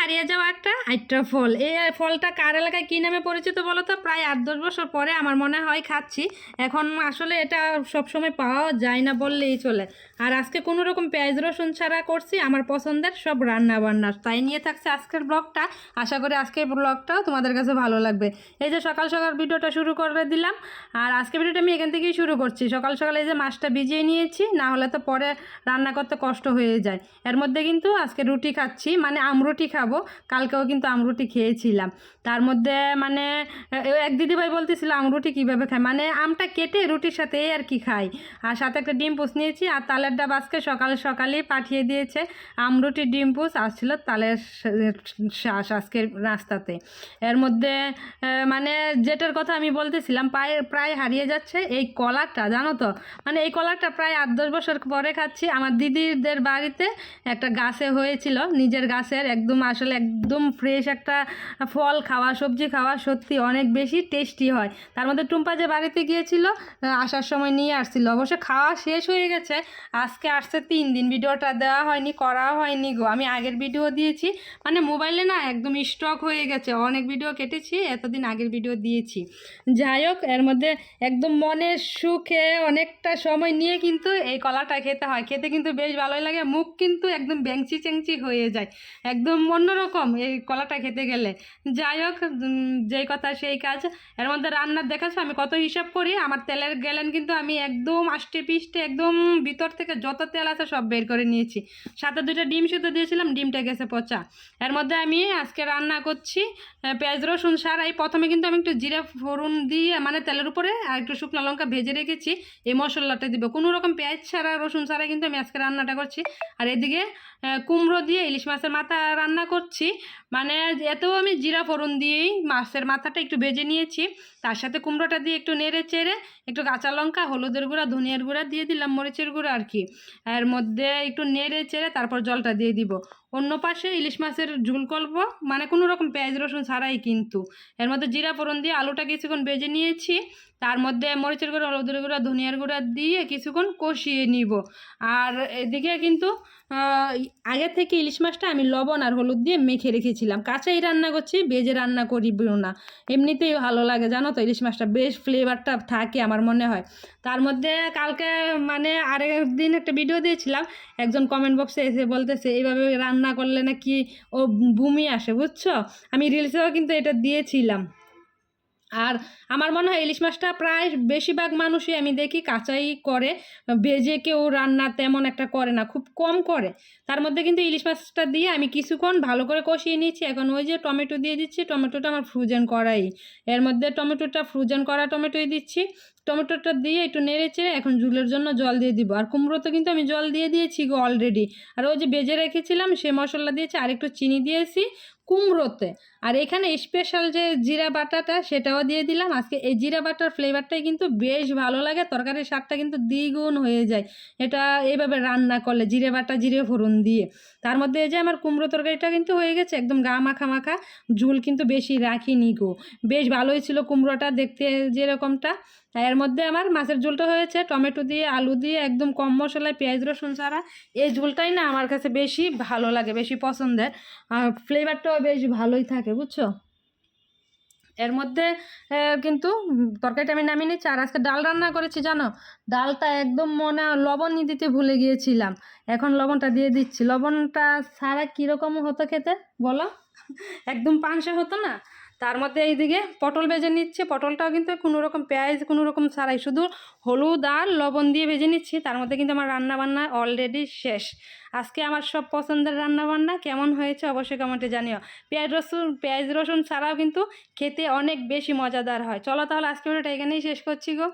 হারিয়ে যাওয়া একটা আইট্টা ফল। এই ফলটা কার এলাকায় কী নামে পরিচিত বলো তো? প্রায় আট, দশ বছর পরে আমার মনে হয় খাচ্ছি। এখন আসলে এটা সবসময় পাওয়া যায় না বললেই চলে। আর আজকে কোনো রকম পেঁয়াজ, রসুন ছাড়া করছি। আমার পছন্দের সব রান্না বান্না তাই নিয়ে থাকছে আজকের ব্লগটা। আশা করি আজকের ব্লগটাও তোমাদের কাছে ভালো লাগবে। এই যে সকাল সকাল ভিডিওটা শুরু করে দিলাম। আর আজকে ভিডিওটা আমি এখান থেকেই শুরু করছি। সকাল সকাল এই যে মাছটা ভিজিয়ে নিয়েছি, না হলে তো পরে রান্না করতে কষ্ট হয়ে যায়। এর মধ্যে কিন্তু আজকে রুটি খাচ্ছি মানে আমরুটি খাব। কালকেও কিন্তু আমরুটি খেয়েছিলাম। তার মধ্যে মানে এক দিদিভাই বলতেছিল, আমরুটি কীভাবে খায়? মানে আমটা কেটে রুটির সাথে আর কি খাই আর সাথে একটা ডিম পুষ নিয়েছি, আর তালের ডাব আজকে সকাল সকালেই পাঠিয়ে দিয়েছে। আমরুটি ডিম পুষ আসছিল তালের শ্বাস আজকের নাস্তাতে এর মধ্যে মানে যেটার কথা আমি বলতেছিলাম প্রায় প্রায় হারিয়ে যাচ্ছে এই কলারটা জানো তো? মানে এই কলারটা প্রায় আট দশ বছর পরে খাচ্ছি। আমার দিদিদের বাড়িতে একটা গাছে হয়েছিল, নিজের গাছের, একদম আসলে একদম ফ্রেশ একটা ফল খাওয়া, সবজি খাওয়া সত্যি অনেক বেশি টেস্টি হয়। তার মধ্যে টুম্পা যে বাড়িতে গিয়েছিল আসার সময় নিয়ে আসছিল। অবশ্য খাওয়া শেষ হয়ে গেছে, আজকে আসছে তিন দিন। ভিডিওটা দেওয়া হয়নি করা হয়নি গো। আমি আগের ভিডিও দিয়েছি মানে মোবাইলে না একদম স্টক হয়ে গেছে। অনেক ভিডিও কেটেছি, এতদিন আগের ভিডিও দিয়েছি। যাই হোক, এর মধ্যে একদম মনের সুখে অনেকটা সময় নিয়ে কিন্তু এই কলাটা খেতে হয়। খেতে কিন্তু বেশ ভালোই লাগে। মুখ কিন্তু একদম ব্যাংচি চ্যাংচি হয়ে যায়। একদম অন্যরকম এই কলাটা খেতে গেলে। যাই হোক যেই কথা সেই কাজ। এর মধ্যে রান্নার দেখাচ্ছ, আমি কত হিসাব করি, আমার তেলের গেলেন কিন্তু আমি একদম আষ্টে পিষ্টে একদম ভিতর থেকে যত তেল আছে সব বের করে নিয়েছি। সাথে দুটো ডিম শুধু দিয়েছিলাম, ডিমটা গেছে পচা। এর মধ্যে আমি আজকে রান্না করছি পেঁয়াজ, রসুন সারাই প্রথমে কিন্তু আমি একটু জিরা, ফোড়ন দিয়ে মানে তেলের উপরে, আর একটু শুকনো লঙ্কা ভেজে রেখেছি, এই মশলাটা দিব। কোনো রকম পেঁয়াজ ছাড়া, রসুন ছাড়া কিন্তু আমি আজকে রান্নাটা করছি। আর এদিকে কুমড়ো দিয়ে ইলিশ মাছের মাথা রান্না করছি মানে এতেও আমি জিরা ফোড়ন দিয়েই মাছের মাথাটা একটু ভেজে নিয়েছি। তার সাথে কুমড়োটা দিয়ে একটু নেড়ে চেড়ে একটু কাঁচা লঙ্কা, হলুদের গুঁড়া, ধনিয়ার গুঁড়া দিয়ে দিলাম মরিচের গুঁড়া আর কি। এর মধ্যে একটু নেড়ে চেড়ে তারপর জলটা দিয়ে দিব। অন্য পাশে ইলিশ মাছের ঝুল করব। মানে কোনো রকম পেঁয়াজ রসুন ছাড়াই কিন্তু। এর মধ্যে জিরা ফোড়ন দিয়ে আলুটা কিছুক্ষণ ভেজে নিয়েছি। তার মধ্যে মরিচের গুঁড়া, হলুদের গুঁড়া, ধনিয়ার গুঁড়া দিয়ে কিছুক্ষণ কষিয়ে নিব। আর এদিকে কিন্তু আগে থেকে ইলিশ মাছটা আমি লবণ আর হলুদ দিয়ে মেখে রেখেছিলাম। কাঁচাই রান্না করছি বেজে রান্না করিব না। এমনিতেই ভালো লাগে, জানো তো, ইলিশ মাছটা বেশ ফ্লেভারটা থাকে আমার মনে হয়। তার মধ্যে কালকে মানে আরেক দিন একটা ভিডিও দিয়েছিলাম, একজন কমেন্ট বক্সে এসে বলতেছে, এইভাবে রান্না করলে নাকি ও ভূমি আসে, বুঝছ? আমি রিলসেও কিন্তু এটা দিয়েছিলাম। আর আমার মনে হয় ইলিশ মাছটা প্রায় বেশিরভাগ মানুষই আমি দেখি কাঁচাই করে, ভেজে কেউ রান্না তেমন একটা করে না, খুব কম করে। তার মধ্যে কিন্তু ইলিশ মাছটা দিয়ে আমি কিছুক্ষণ ভালো করে কষিয়ে নিচ্ছি এখন ওই যে টমেটো দিয়ে দিচ্ছি, টমেটোটা আমার ফ্রোজেন করাই। এর মধ্যে টমেটোটা ফ্রোজেন করা টমেটোই দিচ্ছি। টমেটোটা দিয়ে একটু নেড়ে চেড়ে এখন ঝুলের জন্য জল দিয়ে দিব। আর কুমড়োতে কিন্তু আমি জল দিয়ে দিয়েছি গো অলরেডি আর ওই যে বেজে রেখেছিলাম, সে মশলা দিয়েছি, আর একটু চিনি দিয়েছি কুমড়োতে। আর এখানে স্পেশাল যে জিরা বাটাটা, সেটাও দিয়ে দিলাম। আজকে এই জিরা বাটার ফ্লেভারটাই কিন্তু বেশ ভালো লাগে, তরকারির স্বাদটা কিন্তু দ্বিগুণ হয়ে যায়। এটা এইভাবে রান্না করলে, জিরে বাটা, জিরে ফোড়ন দিয়ে। তার মধ্যে এই যে আমার কুমড়ো তরকারিটা কিন্তু হয়ে গেছে, একদম গা মাখা মাখা, ঝুল কিন্তু বেশি রাখিনি গো। বেশ ভালোই ছিল কুমড়োটা, দেখতে যেরকমটা। এর মধ্যে আমার মাছের ঝোলটা হয়েছে, টমেটো দিয়ে, আলু দিয়ে, একদম কম মশলায় পেঁয়াজ, রসুন ছাড়া। এই ঝোলটাই না আমার কাছে বেশি ভালো লাগে, বেশি পছন্দের। আর ফ্লেভারটাও বেশ ভালোই থাকে, বুঝছ? এর মধ্যে কিন্তু তরকারিটা আমি নামিয়ে নিচ্ছি। আর আজকে ডাল রান্না করেছি, জানো? ডালটা একদম মনে লবণ দিতে ভুলে গিয়েছিলাম। এখন লবণটা দিয়ে দিচ্ছি। লবণটা ছাড়া কীরকম হতো খেতে, বলো? একদম পাংশা হতো না? তার মধ্যে এইদিকে পটল ভেজে নিচ্ছে। পটলটাও কিন্তু কোনো রকম পেঁয়াজ কোনো রকম ছাড়াই শুধু হলুদ আর লবণ দিয়ে ভেজে নিচ্ছি। তার মধ্যে কিন্তু আমার রান্নাবান্না অলরেডি শেষ। আজকে আমার সব পছন্দের রান্নাবান্না কেমন হয়েছে অবশ্যই কমেন্টে জানিও। পেঁয়াজ রসুন পেঁয়াজ রসুন ছাড়াও কিন্তু খেতে অনেক বেশি মজাদার হয়। চলো তাহলে আজকে ওটা এখানেই শেষ করছি গো।